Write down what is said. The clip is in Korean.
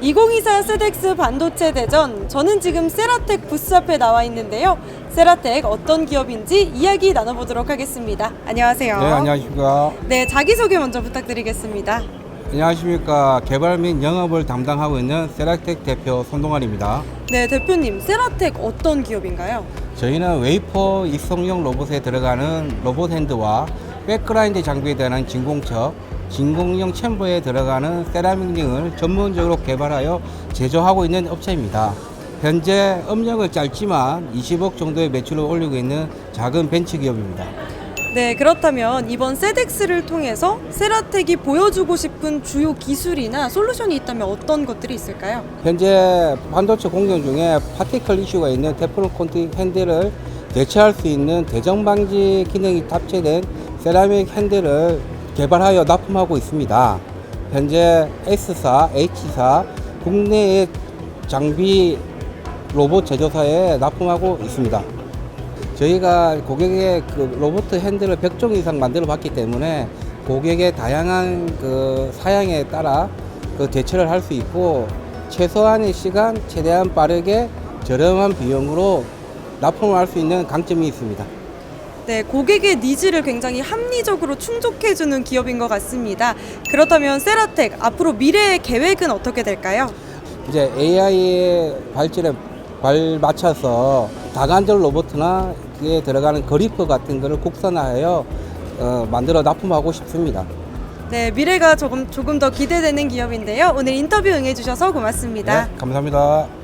(2024) 세덱스 반도체 대전 저는 지금 세라텍 부스 앞에 나와 있는데요 세라텍 어떤 기업인지 이야기 나눠보도록 하겠습니다 안녕하세요 네, 안녕하십니까. 네 자기소개 먼저 부탁드리겠습니다 안녕하십니까. 개발 및 영업을 담당하고 있는 세라텍 대표 손동환입니다. 네 대표님 세라텍 어떤 기업인가요 저희는 웨이퍼 입성용 로봇에 들어가는 로봇 핸드와 백그라인드 장비에 대한 진공척, 진공용 챔버에 들어가는 세라믹 링을 전문적으로 개발하여 제조하고 있는 업체입니다. 현재 업력은 짧지만 20억 정도의 매출을 올리고 있는 작은 벤처 기업입니다. 네 그렇다면 이번 세덱스를 통해서 세라텍이 보여주고 싶은 주요 기술이나 솔루션이 있다면 어떤 것들이 있을까요 현재 반도체 공정 중에 파티클 이슈가 있는 테프론 콘티 핸들을 대체할 수 있는 대정 방지 기능이 탑재된 세라믹 핸들을 개발하여 납품하고 있습니다. 현재 S사, H사 국내의 장비 로봇 제조사에 납품하고 있습니다. 저희가 고객의 그 로봇 핸들을 100종 이상 만들어 봤기 때문에 고객의 다양한 그 사양에 따라 그 대처를 할 수 있고 최소한의 시간 최대한 빠르게 저렴한 비용으로 납품을 할 수 있는 강점이 있습니다. 네, 고객의 니즈를 굉장히 합리적으로 충족해주는 기업인 것 같습니다. 그렇다면 세라텍 앞으로 미래의 계획은 어떻게 될까요? 이제 AI의 발전에 발맞춰서 다간절 로봇이나 그에 들어가는 그리퍼 같은 거를 국산화하여 어, 만들어 납품하고 싶습니다. 네, 미래가 조금 조금 더 기대되는 기업인데요. 오늘 인터뷰 응해주셔서 고맙습니다. 네, 감사합니다.